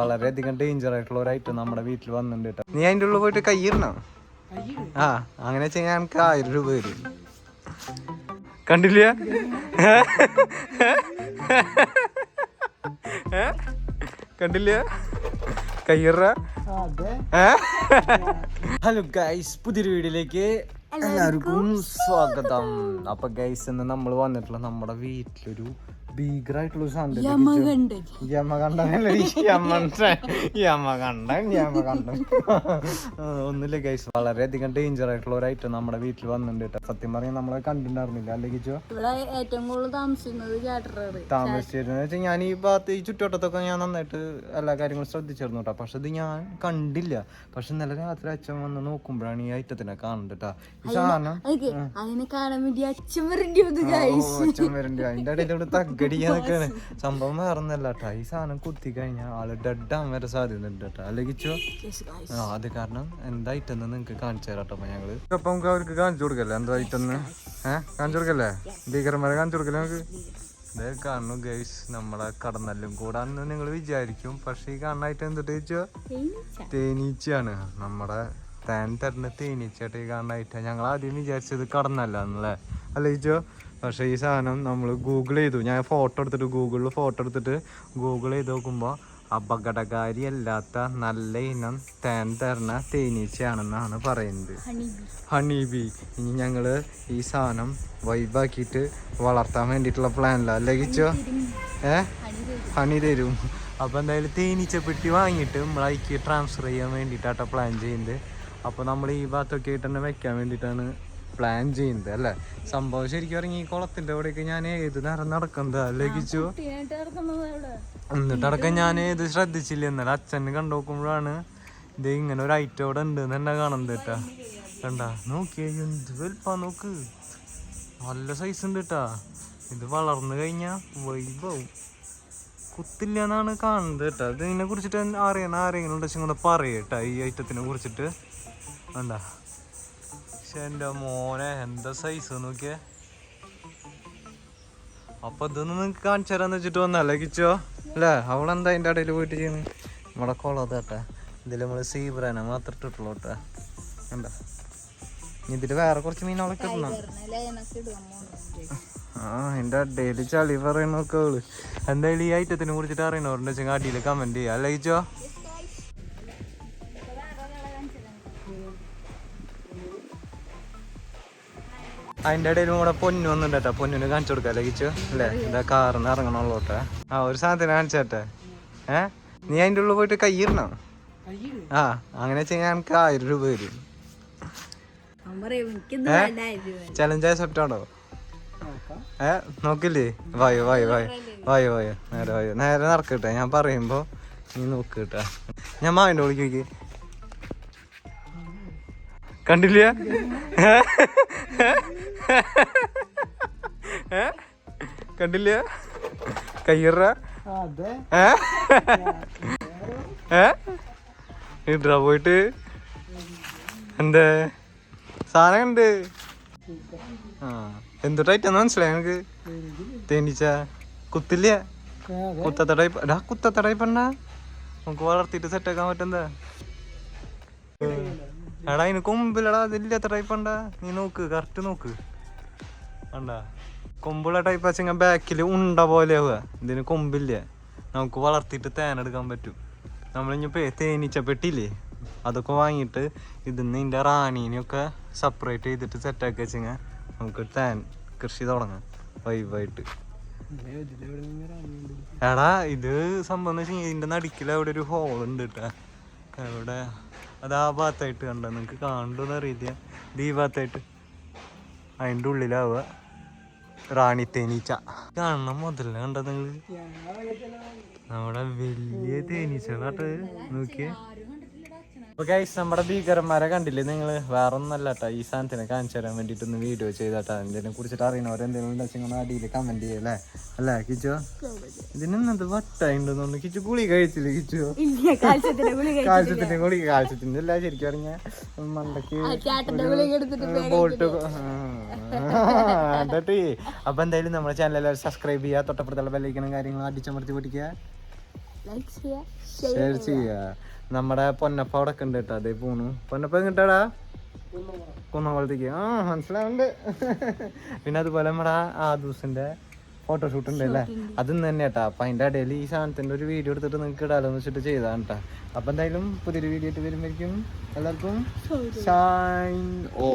വളരെയധികം ഡേഞ്ചർ ആയിട്ടുള്ള ഒരു ഐറ്റം നമ്മുടെ വീട്ടിൽ വന്നിട്ടുണ്ട് നീ അതിന്റെ ഉള്ളിൽ പോയിട്ട് കയ്യിടണം ആ അങ്ങനെ വെച്ചാൽ എനിക്ക് ആയിരം രൂപ വരും. കണ്ടില്ല? കണ്ടില്ല? കയ്യറ ഹലോ ഗൈസ് പുതിയൊരു വീഡിയോയിലേക്ക് എല്ലാവർക്കും സ്വാഗതം. അപ്പൊ ഗൈസ് ഇന്ന് നമ്മൾ വന്നിട്ടുള്ള നമ്മുടെ വീട്ടിലൊരു ഭീകരായിട്ടുള്ള ഒരു സാധനം യമ കണ്ടനല്ല യമ കണ്ട ഒന്നുമില്ല ഗൈസ് വളരെയധികം ഡേഞ്ചർ ആയിട്ടുള്ള ഒരു ഐറ്റം നമ്മുടെ വീട്ടിൽ വന്നിട്ടുണ്ട് കേട്ടോ. സത്യം പറഞ്ഞാൽ നമ്മളെ കണ്ടിട്ടുണ്ടായിരുന്നില്ല. അല്ലെങ്കിൽ ഏറ്റവും കൂടുതൽ താമസിക്കുന്നത് ചേട്ടറാണ് താമസിച്ചിരുന്നു വെച്ചാൽ ഞാൻ ഈ ഭാഗത്ത് ഈ ചുറ്റുവട്ടത്തൊക്കെ ഞാൻ നന്നായിട്ട് എല്ലാ കാര്യങ്ങളും ശ്രദ്ധിച്ചിരുന്നു കേട്ടോ. പക്ഷെ ഇത് ഞാൻ കണ്ടില്ല. പക്ഷെ ഇന്നലെ രാത്രി അച്ഛൻ വന്ന് നോക്കുമ്പോഴാണ് ഈ ഐറ്റത്തിനെ കാണുന്നത് കേട്ടോ. ഈ സാധനം അതൊക്കെ അതിനെ കാണാൻ വേണ്ടി അച്ഛൻ വരേണ്ടി അതിന്റെ ഇടയിൽ ഇവിടെ തగ్గടിക്കാനൊക്കെയാണ് സംഭവം വേറൊന്നല്ല കേട്ടോ ഈ സാധനം കുത്തി കഴിഞ്ഞാൽ ആൾ ഡെഡ് ആവാൻ വരെ സാധ്യത ഉണ്ട് കേട്ടോ അല്ലെങ്കിൽ ചോ ആ അത് കാരണം എന്താ ഐറ്റം നിങ്ങൾക്ക് കാണിച്ചു തരാം കേട്ടോ ഞങ്ങൾ. അപ്പൊ നമുക്ക് അവർക്ക് കാണിച്ചു കൊടുക്കല്ലേ? എന്താ ഐറ്റം ഏഹ് കാണിച്ചു കൊടുക്കല്ലേ? ഭീകരന്മാരെ കാണിച്ചു കൊടുക്കല്ലേ നമുക്ക്? ഇതേ കാണുന്നു ഗൈസ് നമ്മളെ കടന്നല്ലും കൂടാന്ന് നിങ്ങൾ വിചാരിക്കും. പക്ഷെ ഈ കാണുന്ന ഐറ്റം എന്തിട്ട് ചോദിച്ചോ തേനീച്ചയാണ്. നമ്മുടെ തേൻ തരുന്ന തേനീച്ചയായിട്ട് ഈ കാണുന്ന ഐറ്റം ഞങ്ങൾ ആദ്യം വിചാരിച്ചത് കടന്നല്ലേ അല്ലേ ചോദിച്ചോ പക്ഷെ ഈ സാധനം നമ്മൾ ഗൂഗിൾ ചെയ്തു. ഞാൻ ഫോട്ടോ എടുത്തിട്ട് ഗൂഗിളിൽ ഫോട്ടോ എടുത്തിട്ട് ഗൂഗിൾ ചെയ്ത് നോക്കുമ്പോൾ അപകടകാരി അല്ലാത്ത നല്ല ഇനം തേൻ തരണ തേനീച്ചയാണെന്നാണ് പറയുന്നത്. ഹണി ബി ഇനി ഞങ്ങൾ ഈ സാധനം വൈബാക്കിയിട്ട് വളർത്താൻ വേണ്ടിയിട്ടുള്ള പ്ലാനില്ല അല്ലെങ്കിച്ചോ ഏ? ഹണി തരും. അപ്പോൾ എന്തായാലും തേനീച്ച പെട്ടി വാങ്ങിയിട്ട് നമ്മളേക്ക് ട്രാൻസ്ഫർ ചെയ്യാൻ വേണ്ടിയിട്ടാട്ടോ പ്ലാൻ ചെയ്യുന്നത്. അപ്പോൾ നമ്മൾ ഈ ഭാഗത്തൊക്കെ ആയിട്ട് തന്നെ വെക്കാൻ വേണ്ടിയിട്ടാണ് പ്ലാൻ ചെയ്യുന്നത് അല്ലേ? സംഭവം ശരിക്കും പറഞ്ഞാൽ ഈ കുളത്തിന്റെ അവിടെയൊക്കെ ഞാൻ ഏത് നേരം നടക്കുന്നത് ലഭിച്ചു എന്നിട്ടടക്കം ഞാൻ ഇത് ശ്രദ്ധിച്ചില്ല. എന്നാലും അച്ഛന് കണ്ടു നോക്കുമ്പോഴാണ് ഇത് ഇങ്ങനെ ഒരു ഐറ്റം അവിടെ ഉണ്ട് തന്നെ കാണുന്നത് കേട്ടാ. കണ്ടാ? നോക്കിയേ എന്ത് വലുപ്പാ നോക്ക്. നല്ല സൈസ് ഉണ്ട് കേട്ടാ. ഇത് വളർന്നു കഴിഞ്ഞാൽ വൈബാവും കുത്തില്ല എന്നാണ് കാണുന്നത് കേട്ടോ. ഇതിനെ കുറിച്ചിട്ട് അറിയണം ആരെങ്കിലും ഉണ്ടെങ്കിൽ പറയട്ടാ ഈ ഐറ്റത്തിനെ കുറിച്ചിട്ട്. കണ്ട? എന്റെ മോനെ എന്താ സൈസ് നോക്കിയേ? അപ്പൊ ഇതൊന്നും നിങ്ങക്ക് കാണിച്ചു തരാന്ന് വെച്ചിട്ട് വന്നല്ലേ കിച്ചോ? അല്ലേ? അവളെന്താ അതിന്റെ ഇടയിൽ പോയിട്ട് ചെയ്യുന്നത് നമ്മുടെ കുളം കേട്ടെ. ഇതിൽ നമ്മൾ സീബ്രനെ മാത്രം ഇട്ടിട്ടുള്ളൂ കേട്ടെ. എന്താ ഇതിൽ വേറെ കുറച്ച് മീനുകളൊക്കെ ഇടണം. ആ എന്റെ അടയിൽ ചളി പറയണൊക്കെ അവൾ. എന്തായാലും ഈ ഐറ്റത്തിനെ കുറിച്ചിട്ട് അറിയണോ അടിയിൽ കമന്റ് ചെയ്യാം. അല്ലേ അതിന്റെ ഇടയിൽ കൂടെ പൊന്നു വന്നിട്ട് കേട്ടോ. പൊന്നിന് കാണിച്ചു കൊടുക്കാം. ലഗിച്ചു അല്ലേ? എന്താ കാറിന്ന് ഇറങ്ങണുള്ളൂട്ടാ ആ ഒരു സാധനത്തിന് കാണിച്ചേട്ടെ ഏ? നീ അതിന്റെ ഉള്ളിൽ പോയിട്ട് കയ്യിടണോ ആ അങ്ങനെ വെച്ചാൽ എനിക്ക് ആയിരം രൂപ വരും. ചലഞ്ച് ആക്സെപ്റ്റ് ആണോ? ഏ നോക്കില്ലേ? വായോ വായോ വായോ. വായോ വായോ. നേരെ വായോ. നേരെ നടക്കട്ടെ ഞാൻ പറയുമ്പോ നീ നോക്ക് കേട്ടാ. ഞാൻ മാവിന്റെ വിളിക്ക് കണ്ടില്ല? കണ്ടില്ല? കയ്യറ? ഏ? പോയിട്ട്? എന്തേ? സാധനം ഉണ്ട് ആ എന്ത് ടൈറ്റാന്ന് മനസ്സിലായി എനിക്ക് തേനീച്ച. കുത്തില്ല. കുത്തത്ത ടൈപ്പ് എടാ കുത്തത്ത നമുക്ക് വളർത്തിയിട്ട് സെറ്റ് ആക്കാൻ പറ്റുന്നതാ എടാ അതിന് കൊമ്പിലടാ വലിയ ടൈപ്പ് ഉണ്ടാ? നീ നോക്ക് കറക്റ്റ് നോക്ക്. ഉണ്ടാ കൊമ്പുള്ള ടൈപ്പ് വെച്ചെങ്കിൽ ബാക്കിൽ ഉണ്ട പോലെ ആവുക. ഇതിന് കൊമ്പില്ല? നമുക്ക് വളർത്തിയിട്ട് തേനെടുക്കാൻ പറ്റും. നമ്മളിഞ്ഞിപ്പോ തേനീച്ച പെട്ടില്ലേ അതൊക്കെ വാങ്ങിയിട്ട് ഇതിന്ന് ഇതിന്റെ റാണീനെയൊക്കെ സെപ്പറേറ്റ് ചെയ്തിട്ട് സെറ്റാക്കി വെച്ചെങ്കിൽ നമുക്ക് തേൻ കൃഷി തുടങ്ങാം. വൈബായിട്ട് എടാ ഇത് സംഭവം എന്ന് വെച്ചാൽ ഇതിന്റെ നടുക്കിൽ അവിടെ ഒരു ഹോൾ ഉണ്ട് കേട്ടാ എവിടെ? അത് ആ ഭാഗത്തായിട്ട് കണ്ട? നിങ്ങക്ക് കാണുന്നുണ്ടോന്ന് അറിയില്ല ഇത് ഈ ഭാഗത്തായിട്ട്. അതിന്റെ ഉള്ളിലാവുക. റാണി തേനീച്ച. കാണണം മുതല കണ്ട നിങ്ങൾ? നമ്മുടെ വലിയ തേനീച്ചകളാട്ട് നോക്കിയേ. അപ്പൊ ഗൈസ് നമ്മുടെ ഭീകരന്മാരെ കണ്ടില്ലേ നിങ്ങൾ വേറെ ഒന്നല്ല കേട്ടോ ഈ സാധനത്തിനെ കാണിച്ചു തരാൻ വേണ്ടിട്ട് ഒന്ന് വീഡിയോ ചെയ്താട്ടാ ഇതിനെ കുറിച്ചിട്ട് അറിയണവർ എന്തെങ്കിലും ഉണ്ടെങ്കിൽ അടിയിൽ കമന്റ് ചെയ്യല്ലേ? അല്ലേ കിച്ചോ? ഇതിനെന്നത് വട്ടായിണ്ടെന്നു കിച്ചു ഗുളി കഴിച്ചില്ലേ കിച്ചു? കാഴ്ചത്തിന്റെ കാൽസ്യത്തിന്റെ ഗുളി കാൽസ്യത്തിന്റെ അല്ല ശരിക്കും പറഞ്ഞ? മണ്ടക്ക് ബോട്ട് എന്നിട്ട് അപ്പൊ എന്തായാലും നമ്മുടെ ചാനൽ എല്ലാവരും സബ്സ്ക്രൈബ് ചെയ്യുക തൊട്ടപ്പുറത്തുള്ള ബെല്ലൈക്കണം കാര്യങ്ങൾ അടിച്ചമർത്തി പിടിക്കുക ഷെയർ ചെയ്യുക. നമ്മുടെ പൊന്നപ്പ അവിടെ ഒക്കെ ഉണ്ട് കേട്ടോ അതേ പോണു. പൊന്നപ്പ എങ്ങിട്ടാടാ? കുന്നംകുളത്തേക്ക്. ആ മനസ്സിലാവുന്നുണ്ട്. പിന്നെ അതുപോലെ നമ്മുടെ ആ ദിവസത്തിന്റെ ഫോട്ടോഷൂട്ട് ഉണ്ട് അല്ലേ? അത് ഇന്ന് തന്നെ കേട്ടോ. അപ്പൊ അതിന്റെ ഇടയിൽ ഈ സാധനത്തിന്റെ ഒരു വീഡിയോ എടുത്തിട്ട് നിങ്ങൾക്ക് ഇടാലോ എന്ന് വെച്ചിട്ട് ചെയ്താണ് കേട്ടോ. അപ്പൊ എന്തായാലും പുതിയൊരു വീഡിയോ ആയിട്ട് വരുമ്പോഴേക്കും എല്ലാവർക്കും ഷൈൻ ഓ